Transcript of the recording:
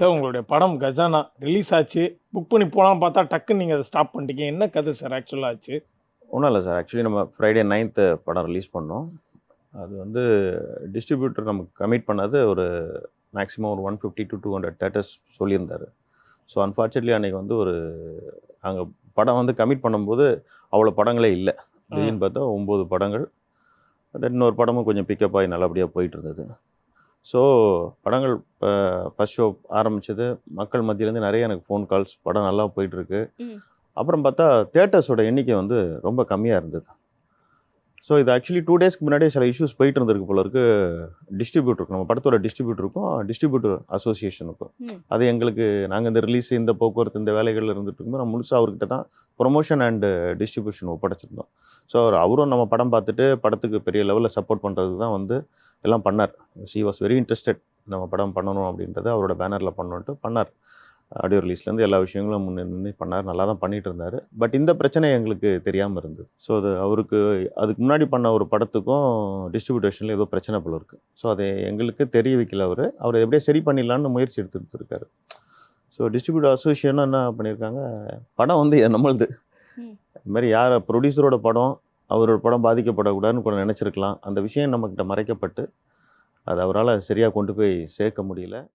Sir உங்களுடைய படம் கஜானா ரிலீஸ் ஆச்சு. புக் பண்ணி போகலாம் பார்த்தா டக்குன்னு நீங்கள் அதை ஸ்டாப் பண்ணிட்டீங்க. என்ன கதை சார் ஆக்சுவலாக ஆச்சு? ஒன்றும் இல்லை சார். ஆக்சுவலி நம்ம ஃப்ரைடே நைன்த்து படம் ரிலீஸ் பண்ணோம். அது வந்து டிஸ்ட்ரிபியூட்டர் நமக்கு கமிட் பண்ணது ஒரு மேக்ஸிமம் ஒரு one fifty to two hundred theatres சொல்லியிருந்தார். ஸோ அன்ஃபார்ச்சுனேட்லி அன்றைக்கி வந்து ஒரு நாங்கள் படம் வந்து கமிட் பண்ணும்போது அவ்வளோ படங்களே இல்லை. திடீர்னு பார்த்தா ஒம்பது படங்கள். தென் இன்னொரு படமும் கொஞ்சம் பிக்கப் ஆகி நல்லபடியாக போயிட்டு இருந்தது. ஸோ படங்கள் ஃபஸ்ட் ஷோ ஆரம்பிச்சது. மக்கள் மத்தியிலேருந்து நிறைய எனக்கு ஃபோன் கால்ஸ் படம் நல்லா போயிட்டுருக்கு. அப்புறம் பார்த்தா தேட்டர்ஸோட எண்ணிக்கை வந்து ரொம்ப கம்மியாக இருந்தது. ஸோ இது ஆக்சுவலி டூ டேஸ்க்கு முன்னாடியே சில இஷ்யூஸ் போயிட்டு இருந்திருக்கு போல இருக்கு. டிஸ்ட்ரிபியூட்டருக்கு நம்ம படத்தோட டிஸ்ட்ரிபியூட்டருக்கும் டிஸ்ட்ரிபியூட்டர் அசோசியேஷனுக்கும். அது எங்களுக்கு நாங்கள் இந்த ரிலீஸ் இந்த போக்குவரத்து இந்த வேலைகளில் இருந்துட்டு இருக்கும்போது நம்ம முழுசாக அவர்கிட்ட தான் ப்ரொமோஷன் அண்ட் டிஸ்ட்ரிபியூஷன் ஒப்படைச்சிருந்தோம். ஸோ அவர் அவரும் நம்ம படம் பார்த்துட்டு படத்துக்கு பெரிய லெவலில் சப்போர்ட் பண்ணுறதுக்கு தான் வந்து எல்லாம் பண்ணார். சி வாஸ் வெரி இன்ட்ரெஸ்டட் நம்ம படம் பண்ணணும் அப்படின்றத அவரோட பேனரில் பண்ணணுன்ட்டு பண்ணார். ஆடியோ ரிலீஸ்லேருந்து எல்லா விஷயங்களும் முன்னே நின்று பண்ணார். நல்லா தான் பண்ணிட்டு இருந்தார் பட் இந்த பிரச்சனை எங்களுக்கு தெரியாமல் இருந்தது. ஸோ அது அவருக்கு அதுக்கு முன்னாடி பண்ண ஒரு படத்துக்கும் டிஸ்ட்ரிபியூட்டேஷனில் ஏதோ பிரச்சனை போல இருக்குது ஸோ அதை எங்களுக்கு தெரிய வைக்கல அவர். அவர் எப்படியே சரி பண்ணிடலான்னு முயற்சி எடுத்துட்டு இருக்காரு ஸோ டிஸ்ட்ரிபியூட்டர் அசோசியேஷனும் என்ன பண்ணியிருக்காங்க? படம் வந்து நம்மளுது. ம். இந்த மாதிரி யார் ப்ரொடியூசரோட படம் அவரோட படம் பாதிக்கப்படக்கூடாதுன்னு கூட நினச்சிருக்கலாம். அந்த விஷயம் நம்மக்கிட்ட மறைக்கப்பட்டு அது அவரால் சரியாக கொண்டு போய் சேர்க்க முடியல.